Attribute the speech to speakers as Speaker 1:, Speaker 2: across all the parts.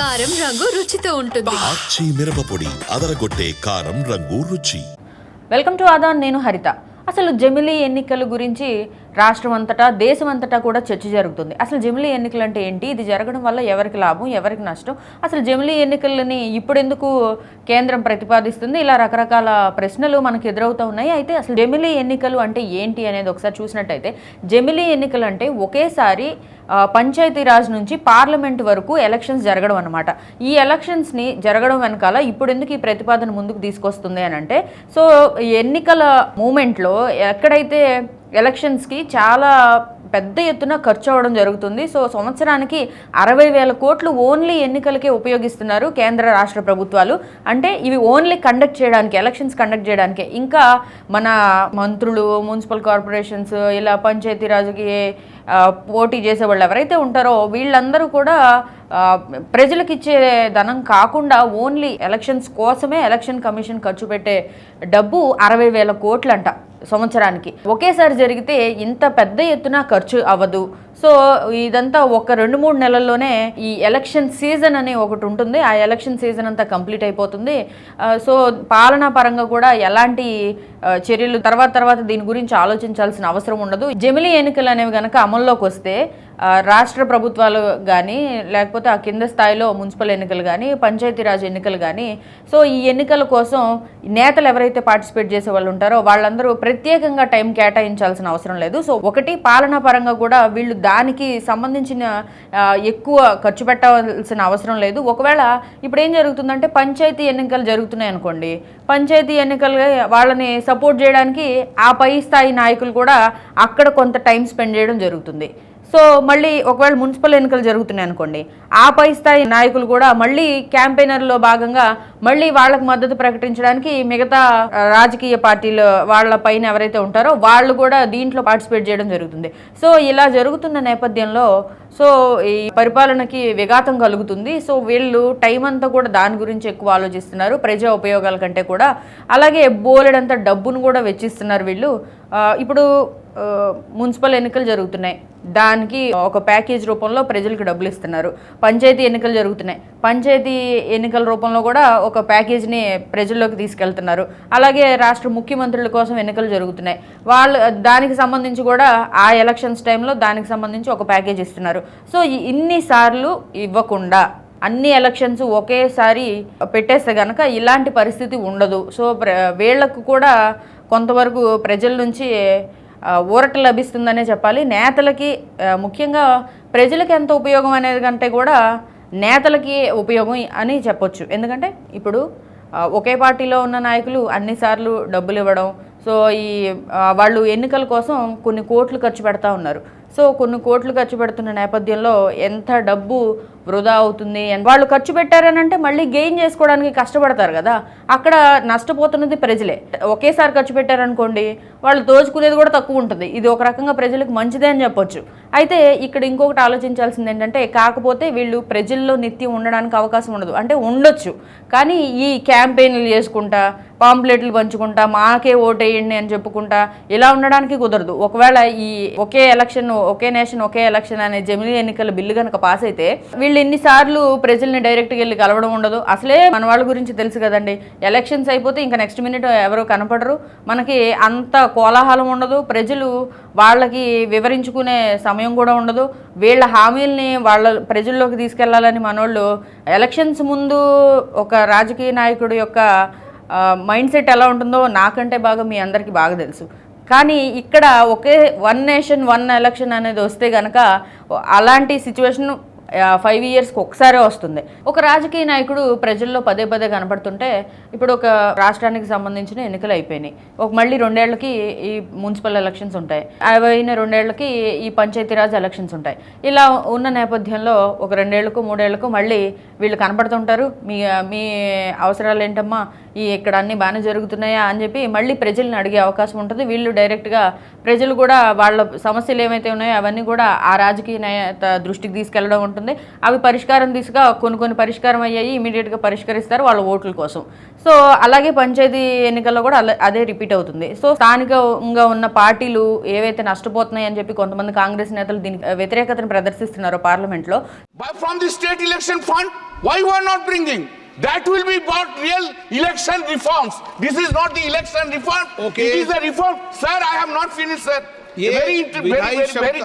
Speaker 1: కారం రంగు రుచితో ఉంటుంది.
Speaker 2: ఆచి మిరపపొడి అదరగొట్టే కారం రంగు రుచి.
Speaker 3: వెల్కమ్ టు ఆదాన్ నేను హరిత. అసలు జమిలీ ఎన్నికల గురించి రాష్ట్రం అంతటా దేశం అంతటా కూడా చర్చ జరుగుతుంది. అసలు జమిలీ ఎన్నికలు అంటే ఏంటి? ఇది జరగడం వల్ల ఎవరికి లాభం ఎవరికి నష్టం? అసలు జమిలీ ఎన్నికలని ఇప్పుడెందుకు కేంద్రం ప్రతిపాదిస్తుంది? ఇలా రకరకాల ప్రశ్నలు మనకు ఎదురవుతూ ఉన్నాయి. అయితే అసలు జమిలీ ఎన్నికలు అంటే ఏంటి అనేది ఒకసారి చూసినట్టయితే జమిలీ ఎన్నికలు అంటే ఒకేసారి పంచాయతీరాజ్ నుంచి పార్లమెంట్ వరకు ఎలక్షన్స్ జరగడం అనమాట ఈ ఎలక్షన్స్ని జరగడం వెనకాల ఇప్పుడు ఎందుకు ఈ ప్రతిపాదన ముందుకు తీసుకొస్తుంది అని అంటే సో ఎన్నికల మూమెంట్లో ఎక్కడైతే ఎలక్షన్స్కి చాలా పెద్ద ఎత్తున ఖర్చు అవ్వడం జరుగుతుంది. సో సంవత్సరానికి అరవై వేల కోట్లు ఓన్లీ ఎన్నికలకే ఉపయోగిస్తున్నారు కేంద్ర రాష్ట్ర ప్రభుత్వాలు. అంటే ఇవి ఓన్లీ కండక్ట్ చేయడానికి ఎలక్షన్స్ కండక్ట్ చేయడానికి. ఇంకా మన మంత్రులు మున్సిపల్ కార్పొరేషన్స్ ఇలా పంచాయతీరాజుకి పోటీ చేసే వాళ్ళు ఎవరైతే ఉంటారో వీళ్ళందరూ కూడా ప్రజలకు ఇచ్చే ధనం కాకుండా ఓన్లీ ఎలక్షన్స్ కోసమే ఎలక్షన్ కమిషన్ ఖర్చు పెట్టే డబ్బు అరవై వేల కోట్లంట. సంవత్సరానికి. ఒకేసారి జరిగితే ఇంత పెద్ద ఎత్తున ఖర్చు అవ్వదు. సో ఇదంతా ఒక రెండు మూడు నెలల్లోనే ఈ ఎలక్షన్ సీజన్ అని ఒకటి ఉంటుంది. ఆ ఎలక్షన్ సీజన్ అంతా కంప్లీట్ అయిపోతుంది. సో పాలనా పరంగా కూడా ఎలాంటి చర్యలు తర్వాత తర్వాత దీని గురించి ఆలోచించాల్సిన అవసరం ఉండదు. జమిలీ ఎన్నికలు అనేవి కనుక అమల్లోకి వస్తే రాష్ట్ర ప్రభుత్వాలు కానీ లేకపోతే ఆ కింద స్థాయిలో మున్సిపల్ ఎన్నికలు కానీ పంచాయతీరాజ్ ఎన్నికలు కానీ సో ఈ ఎన్నికల కోసం నేతలు ఎవరైతే పార్టిసిపేట్ చేసే వాళ్ళు ఉంటారో వాళ్ళందరూ ప్రత్యేకంగా టైం కేటాయించాల్సిన అవసరం లేదు. సో ఒకటి పాలనా పరంగా కూడా వీళ్ళు దానికి సంబంధించిన ఎక్కువ ఖర్చు పెట్టవలసిన అవసరం లేదు. ఒకవేళ ఇప్పుడు ఏం జరుగుతుందంటే పంచాయతీ ఎన్నికలు జరుగుతున్నాయి అనుకోండి. పంచాయతీ ఎన్నికలు వాళ్ళని సపోర్ట్ చేయడానికి ఆ పై స్థాయి నాయకులు కూడా అక్కడ కొంత టైం స్పెండ్ చేయడం జరుగుతుంది. సో మళ్ళీ ఒకవేళ మున్సిపల్ ఎన్నికలు జరుగుతున్నాయి అనుకోండి ఆ పై స్థాయి నాయకులు కూడా మళ్ళీ క్యాంపెయినర్లో భాగంగా మళ్ళీ వాళ్ళకు మద్దతు ప్రకటించడానికి మిగతా రాజకీయ పార్టీలు వాళ్ళ పైన ఎవరైతే ఉంటారో వాళ్ళు కూడా దీంట్లో పార్టిసిపేట్ చేయడం జరుగుతుంది. సో ఇలా జరుగుతున్న నేపథ్యంలో సో ఈ పరిపాలనకి విఘాతం కలుగుతుంది. సో వీళ్ళు టైం అంతా కూడా దాని గురించి ఎక్కువ ఆలోచిస్తున్నారు. ప్రజా ఉపయోగాల కంటే కూడా. అలాగే బోలెడంత డబ్బును కూడా వెచ్చిస్తున్నారు వీళ్ళు. ఇప్పుడు మున్సిపల్ ఎన్నికలు జరుగుతున్నాయి. దానికి ఒక ప్యాకేజ్ రూపంలో ప్రజలకు డబ్బులు ఇస్తున్నారు. పంచాయతీ ఎన్నికలు జరుగుతున్నాయి. పంచాయతీ ఎన్నికల రూపంలో కూడా ఒక ప్యాకేజ్ని ప్రజల్లోకి తీసుకెళ్తున్నారు. అలాగే రాష్ట్ర ముఖ్యమంత్రుల కోసం ఎన్నికలు జరుగుతున్నాయి. వాళ్ళు దానికి సంబంధించి కూడా ఆ ఎలక్షన్స్ టైంలో దానికి సంబంధించి ఒక ప్యాకేజ్ ఇస్తున్నారు. సో ఇన్నిసార్లు ఇవ్వకుండా అన్ని ఎలక్షన్స్ ఒకేసారి పెట్టేస్తే కనుక ఇలాంటి పరిస్థితి ఉండదు. సో ప్ర వీళ్ళకు కూడా కొంతవరకు ప్రజల నుంచి ఊరట లభిస్తుందనే చెప్పాలి. నేతలకి ముఖ్యంగా ప్రజలకి ఎంత ఉపయోగం అనేది కంటే కూడా నేతలకి ఉపయోగం అని చెప్పొచ్చు. ఎందుకంటే ఇప్పుడు ఒకే పార్టీలో ఉన్న నాయకులు అన్నిసార్లు డబ్బులు ఇవ్వడం సో ఈ వాళ్ళు ఎన్నికల కోసం కొన్ని కోట్లు ఖర్చు పెడతా ఉన్నారు. సో కొన్ని కోట్లు ఖర్చు పెడుతున్న నేపథ్యంలో ఎంత డబ్బు వృధా అవుతుంది అని. వాళ్ళు ఖర్చు పెట్టారని అంటే మళ్ళీ గెయిన్ చేసుకోవడానికి కష్టపడతారు కదా. అక్కడ నష్టపోతున్నది ప్రజలే. ఒకేసారి ఖర్చు పెట్టారనుకోండి వాళ్ళు దోచుకునేది కూడా తక్కువ ఉంటుంది. ఇది ఒక రకంగా ప్రజలకు మంచిదే అని చెప్పొచ్చు. అయితే ఇక్కడ ఇంకొకటి ఆలోచించాల్సింది ఏంటంటే కాకపోతే వీళ్ళు ప్రజల్లో నిత్యం ఉండడానికి అవకాశం ఉండదు. అంటే ఉండొచ్చు. కానీ ఈ క్యాంపెయిన్లు చేసుకుంటా పాంప్లెట్లు పంచుకుంటా మాకే ఓటేయండి అని చెప్పుకుంటా ఇలా ఉండడానికి కుదరదు. ఒకవేళ ఈ ఒకే ఎలక్షన్ ఒకే నేషన్ ఒకే ఎలక్షన్ అనే జమిలీ ఎన్నికల బిల్లు కనుక పాస్ అయితే వీళ్ళు ఎన్నిసార్లు ప్రజల్ని డైరెక్ట్గా వెళ్ళి కలవడం ఉండదు. అసలే మన వాళ్ళ గురించి తెలుసు కదండి. ఎలక్షన్స్ అయిపోతే ఇంకా నెక్స్ట్ మినిట్ ఎవరు కనపడరు. మనకి అంత కోలాహలం ఉండదు. ప్రజలు వాళ్ళకి వివరించుకునే సమయం కూడా ఉండదు. వీళ్ళ హామీల్ని వాళ్ళ ప్రజల్లోకి తీసుకెళ్ళాలని మనోళ్ళు ఎలక్షన్స్ ముందు ఒక రాజకీయ నాయకుడు యొక్క మైండ్ సెట్ ఎలా ఉంటుందో నాకంటే బాగా మీ అందరికీ బాగా తెలుసు. కానీ ఇక్కడ ఒకే వన్ నేషన్ వన్ ఎలక్షన్ అనేది వస్తే కనుక అలాంటి సిచ్యువేషన్ ఫైవ్ ఇయర్స్కి ఒకసారే వస్తుంది. ఒక రాజకీయ నాయకుడు ప్రజల్లో పదే పదే కనపడుతుంటే ఇప్పుడు ఒక రాష్ట్రానికి సంబంధించిన ఎన్నికలు అయిపోయినాయి. ఒక మళ్ళీ రెండేళ్ళకి ఈ మున్సిపల్ ఎలక్షన్స్ ఉంటాయి. అవి అయిన రెండేళ్ళకి ఈ పంచాయతీరాజ్ ఎలక్షన్స్ ఉంటాయి. ఇలా ఉన్న నేపథ్యంలో ఒక రెండేళ్ళకు మూడేళ్ళకు మళ్ళీ వీళ్ళు కనపడుతుంటారు. మీ మీ అవసరాలు ఏంటమ్మా? ఈ ఇక్కడ అన్ని బాగానే జరుగుతున్నాయా అని చెప్పి మళ్ళీ ప్రజల్ని అడిగే అవకాశం ఉంటుంది. వీళ్ళు డైరెక్ట్గా ప్రజలు కూడా వాళ్ళ సమస్యలు ఏమైతే ఉన్నాయో అవన్నీ కూడా ఆ రాజకీయ నేత దృష్టికి తీసుకెళ్ళడం ఉంటుంది అవి పరిష్కారం దిశగా కొన్ని కొన్ని పరిష్కారం అయ్యాయి ఇమీడియట్గా పరిష్కరిస్తారు వాళ్ళ ఓట్ల కోసం సో అలాగే పంచాయతీ ఎన్నికల్లో కూడా అదే రిపీట్ అవుతుంది సో స్థానికంగా ఉన్న పార్టీలు ఏవైతే నష్టపోతున్నాయి అని చెప్పి కొంతమంది కాంగ్రెస్ నేతలు దీనికి వ్యతిరేకతను ప్రదర్శిస్తున్నారో పార్లమెంట్లో
Speaker 4: from state why not bringing That will be about real election reforms. This is not the election reform.
Speaker 5: Okay.
Speaker 4: It is a reform. Sir, I have not finished, sir.
Speaker 5: Yes.
Speaker 4: Very, very, very, very,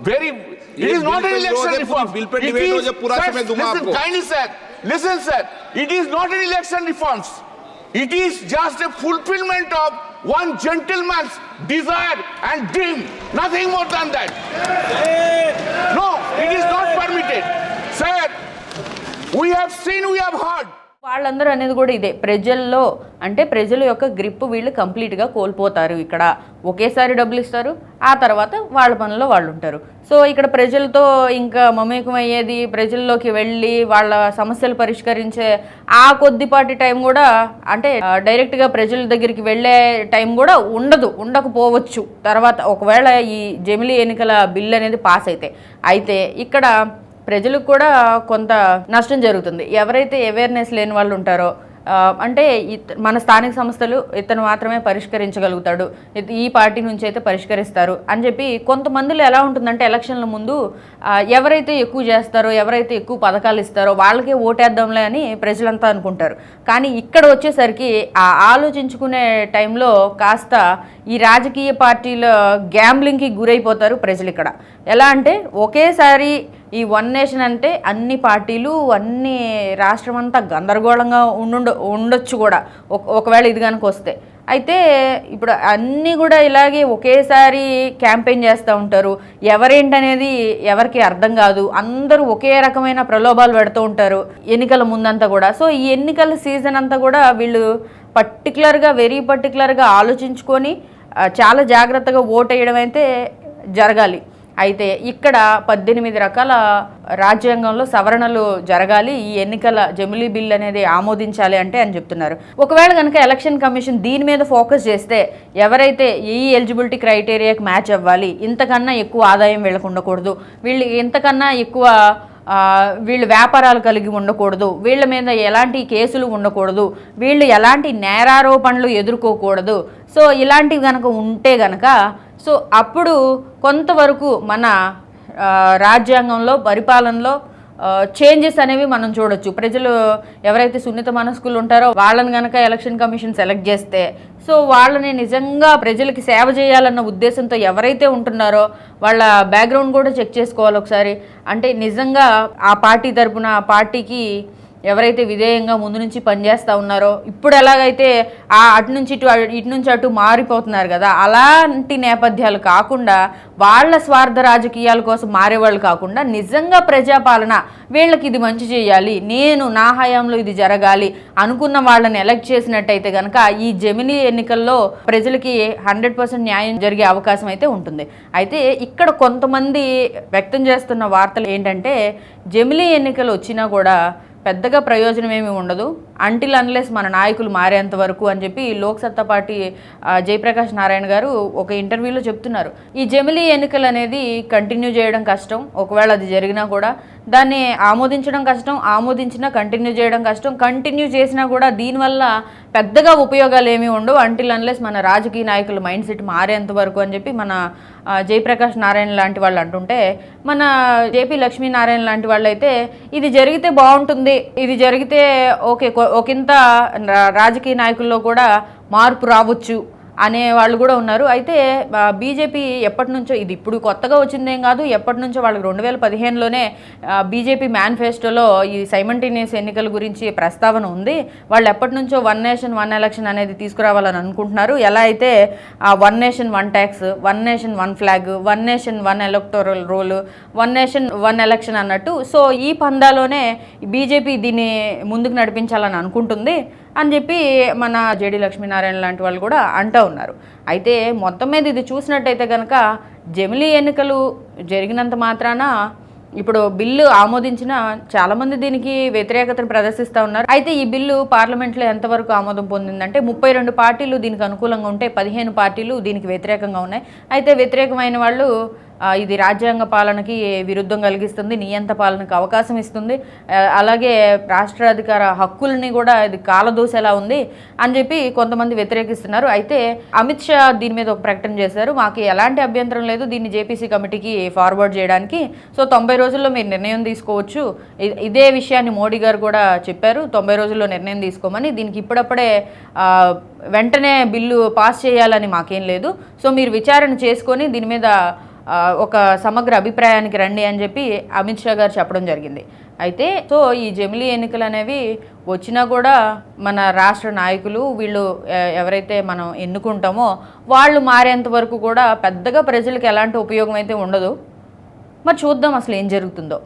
Speaker 4: very, very It
Speaker 5: ये
Speaker 4: is not
Speaker 5: bill
Speaker 4: an
Speaker 5: पे
Speaker 4: election
Speaker 5: विरोध है,
Speaker 4: reform.
Speaker 5: Bill पे
Speaker 4: It
Speaker 5: debate हो
Speaker 4: is-
Speaker 5: जाए, पूरा
Speaker 4: sir,
Speaker 5: समय दूंगा
Speaker 4: listen,
Speaker 5: आपको।
Speaker 4: kindly, sir. Listen, sir. It is not an election reforms. It is just a fulfillment of one gentleman's desire and dream. Nothing more than that. No, it is not permitted. Sir, we have seen, we have heard.
Speaker 3: వాళ్ళందరూ అనేది కూడా ఇదే. ప్రజల్లో అంటే ప్రజల యొక్క grip వీళ్ళు కంప్లీట్గా కోల్పోతారు ఇక్కడ. ఒకేసారి డబ్బులు ఇస్తారు ఆ తర్వాత వాళ్ళ పనిలో వాళ్ళు ఉంటారు. సో ఇక్కడ ప్రజలతో ఇంకా మమేకం అయ్యేది ప్రజల్లోకి వెళ్ళి వాళ్ళ సమస్యలు పరిష్కరించే ఆ కొద్దిపాటి టైం కూడా అంటే డైరెక్ట్గా ప్రజల దగ్గరికి వెళ్ళే టైం కూడా ఉండదు ఉండకపోవచ్చు. తర్వాత ఒకవేళ ఈ జమిలీ ఎన్నికల బిల్ అనేది పాస్ అయితే. అయితే ఇక్కడ ప్రజలకు కూడా కొంత నష్టం జరుగుతుంది. ఎవరైతే అవేర్నెస్ లేని వాళ్ళు ఉంటారో అంటే మన స్థానిక సంస్థలు ఇతను మాత్రమే పరిష్కరించగలుగుతాడు. ఈ పార్టీ నుంచి అయితే పరిష్కరిస్తారు అని చెప్పి కొంతమందిలో ఎలా ఉంటుందంటే ఎలక్షన్ల ముందు ఎవరైతే ఎక్కువ చేస్తారో ఎవరైతే ఎక్కువ పథకాలు ఇస్తారో వాళ్ళకే ఓటేద్దాంలే అని ప్రజలంతా అనుకుంటారు. కానీ ఇక్కడ వచ్చేసరికి ఆ ఆలోచించుకునే టైంలో కాస్త ఈ రాజకీయ పార్టీల గ్యాంబ్లింగ్కి గురైపోతారు ప్రజలు ఇక్కడ ఎలా అంటే ఒకేసారి ఈ వన్ నేషన్ అంటే అన్ని పార్టీలు అన్ని రాష్ట్రం అంతా గందరగోళంగా ఉండు ఉండొచ్చు కూడా. ఒక- ఒకవేళ ఇది కనుక వస్తే. అయితే ఇప్పుడు అన్నీ కూడా ఇలాగే ఒకేసారి క్యాంపెయిన్ చేస్తూ ఉంటారు. ఎవరేంటనేది ఎవరికి అర్థం కాదు. అందరూ ఒకే రకమైన ప్రలోభాలు పెడుతూ ఉంటారు ఎన్నికల ముందంతా కూడా. సో ఈ ఎన్నికల సీజన్ అంతా కూడా వీళ్ళు పర్టికులర్గా వెరీ పర్టికులర్గా ఆలోచించుకొని చాలా జాగ్రత్తగా ఓటు వేయడం అయితే జరగాలి. అయితే ఇక్కడ పద్దెనిమిది రకాల రాజ్యాంగంలో సవరణలు జరగాలి ఈ ఎన్నికల జమిలీ బిల్ అనేది ఆమోదించాలి అంటే అని చెప్తున్నారు. ఒకవేళ కనుక ఎలక్షన్ కమిషన్ దీని మీద ఫోకస్ చేస్తే ఎవరైతే ఈ ఎలిజిబిలిటీ క్రైటీరియాకి మ్యాచ్ అవ్వాలి ఇంతకన్నా ఎక్కువ ఆదాయం వీళ్ళకు ఉండకూడదు వీళ్ళు ఇంతకన్నా ఎక్కువ వీళ్ళు వ్యాపారాలు కలిగి ఉండకూడదు వీళ్ళ మీద ఎలాంటి కేసులు ఉండకూడదు వీళ్ళు ఎలాంటి నేరారోపణలు ఎదుర్కోకూడదు. సో ఇలాంటివి కనుక ఉంటే గనక సో అప్పుడు కొంతవరకు మన రాజ్యాంగంలో పరిపాలనలో చేంజెస్ అనేవి మనం చూడొచ్చు. ప్రజలు ఎవరైతే సున్నిత మనస్కులు ఉంటారో వాళ్ళని కనుక ఎలక్షన్ కమిషన్ సెలెక్ట్ చేస్తే సో వాళ్ళని నిజంగా ప్రజలకి సేవ చేయాలన్న ఉద్దేశంతో ఎవరైతే ఉంటున్నారో వాళ్ళ బ్యాక్గ్రౌండ్ కూడా చెక్ చేసుకోవాలి ఒకసారి. అంటే నిజంగా ఆ పార్టీ తరపున ఆ పార్టీకి ఎవరైతే విధేయంగా ముందు నుంచి పనిచేస్తూ ఉన్నారో ఇప్పుడు ఎలాగైతే ఆ అటు నుంచి ఇటు ఇటు నుంచి అటు మారిపోతున్నారు కదా అలాంటి నేపథ్యాలు కాకుండా వాళ్ళ స్వార్థ రాజకీయాల కోసం మారేవాళ్ళు కాకుండా నిజంగా ప్రజాపాలన వీళ్ళకి ఇది మంచి చేయాలి నేను నా హయాంలో ఇది జరగాలి అనుకున్న వాళ్ళని ఎలక్ట్ చేసినట్టయితే కనుక ఈ జమినీ ఎన్నికల్లో ప్రజలకి హండ్రెడ్ పర్సెంట్ న్యాయం జరిగే అవకాశం అయితే ఉంటుంది. అయితే ఇక్కడ కొంతమంది వ్యక్తం చేస్తున్న వార్తలు ఏంటంటే జమిలీ ఎన్నికలు వచ్చినా కూడా పెద్దగా ప్రయోజనం ఏమి ఉండదు. అంటిల్ అన్లెస్ మన నాయకులు మారేంత వరకు అని చెప్పి లోక్సత్తా పార్టీ జయప్రకాష్ నారాయణ గారు ఒక ఇంటర్వ్యూలో చెప్తున్నారు. ఈ జమిలీ ఎన్నికలు అనేది కంటిన్యూ చేయడం కష్టం. ఒకవేళ అది జరిగినా కూడా దాన్ని ఆమోదించడం కష్టం ఆమోదించినా కంటిన్యూ చేయడం కష్టం. కంటిన్యూ చేసినా కూడా దీనివల్ల పెద్దగా ఉపయోగాలు ఏమీ ఉండవు అంటిల్ అన్లెస్ మన రాజకీయ నాయకుల మైండ్ సెట్ మారేంత వరకు అని చెప్పి మన జయప్రకాష్ నారాయణ లాంటి వాళ్ళు అంటుంటే మన జేపీ లక్ష్మీనారాయణ లాంటి వాళ్ళు అయితే ఇది జరిగితే బాగుంటుంది ఇది జరిగితే ఓకే ఒకంత రాజకీయ నాయకుల్లో కూడా మార్పు రావచ్చు. అనే వాళ్ళు కూడా ఉన్నారు. అయితే బీజేపీ ఎప్పటి నుంచో ఇది ఇప్పుడు కొత్తగా వచ్చిందేం కాదు ఎప్పటి నుంచో వాళ్ళకి రెండు వేల పదిహేనులోనే బీజేపీ మేనిఫెస్టోలో ఈ సైమంటేనియస్ ఎన్నికల గురించి ప్రస్తావన ఉంది. వాళ్ళు ఎప్పటి నుంచో వన్ నేషన్ వన్ ఎలక్షన్ అనేది తీసుకురావాలని అనుకుంటున్నారు. ఎలా అయితే one nation one tax one nation one flag one nation one electoral roll one nation one election అన్నట్టు సో ఈ పందాలోనే బీజేపీ దీన్ని ముందుకు నడిపించాలని అనుకుంటుంది. అని చెప్పి మన జేడి లక్ష్మీనారాయణ లాంటి వాళ్ళు కూడా అంటూ ఉన్నారు. అయితే మొత్తం మీద ఇది చూసినట్టయితే కనుక జమిలీ ఎన్నికలు జరిగినంత మాత్రాన ఇప్పుడు బిల్లు ఆమోదించిన చాలామంది దీనికి వ్యతిరేకతను ప్రదర్శిస్తూ ఉన్నారు. అయితే ఈ బిల్లు పార్లమెంట్లో ఎంతవరకు ఆమోదం పొందిందంటే ముప్పై రెండు పార్టీలు దీనికి అనుకూలంగా ఉంటే పదిహేను పార్టీలు దీనికి వ్యతిరేకంగా ఉన్నాయి. అయితే వ్యతిరేకమైన వాళ్ళు ఇది రాజ్యాంగ పాలనకి విరుద్ధం కలిగిస్తుంది నియంత పాలనకు అవకాశం ఇస్తుంది. అలాగే రాష్ట్రాధికార హక్కుల్ని కూడా ఇది కాలదోసేలా ఉంది అని చెప్పి కొంతమంది వ్యతిరేకిస్తున్నారు. అయితే అమిత్ షా దీని మీద ఒక ప్రకటన చేశారు. మాకు ఎలాంటి అభ్యంతరం లేదు దీన్ని జేపీసీ కమిటీకి ఫార్వర్డ్ చేయడానికి. సో తొంభై రోజుల్లో మీరు నిర్ణయం తీసుకోవచ్చు. ఇదే విషయాన్ని మోడీ గారు కూడా చెప్పారు. తొంభై రోజుల్లో నిర్ణయం తీసుకోమని. దీనికి ఇప్పుడప్పుడే వెంటనే బిల్లు పాస్ చేయాలని మాకేం లేదు. సో మీరు విచారణ చేసుకొని దీని మీద ఒక సమగ్ర అభిప్రాయానికి రండి అని చెప్పి అమిత్ షా గారు చెప్పడం జరిగింది. అయితే సో ఈ జమిలీ ఎన్నికలు అనేవి వచ్చినా కూడా మన రాష్ట్ర నాయకులు వీళ్ళు ఎవరైతే మనం ఎన్నుకుంటామో వాళ్ళు మారేంత వరకు కూడా పెద్దగా ప్రజలకు ఎలాంటి ఉపయోగం అయితే ఉండదు. మరి చూద్దాం అసలు ఏం జరుగుతుందో.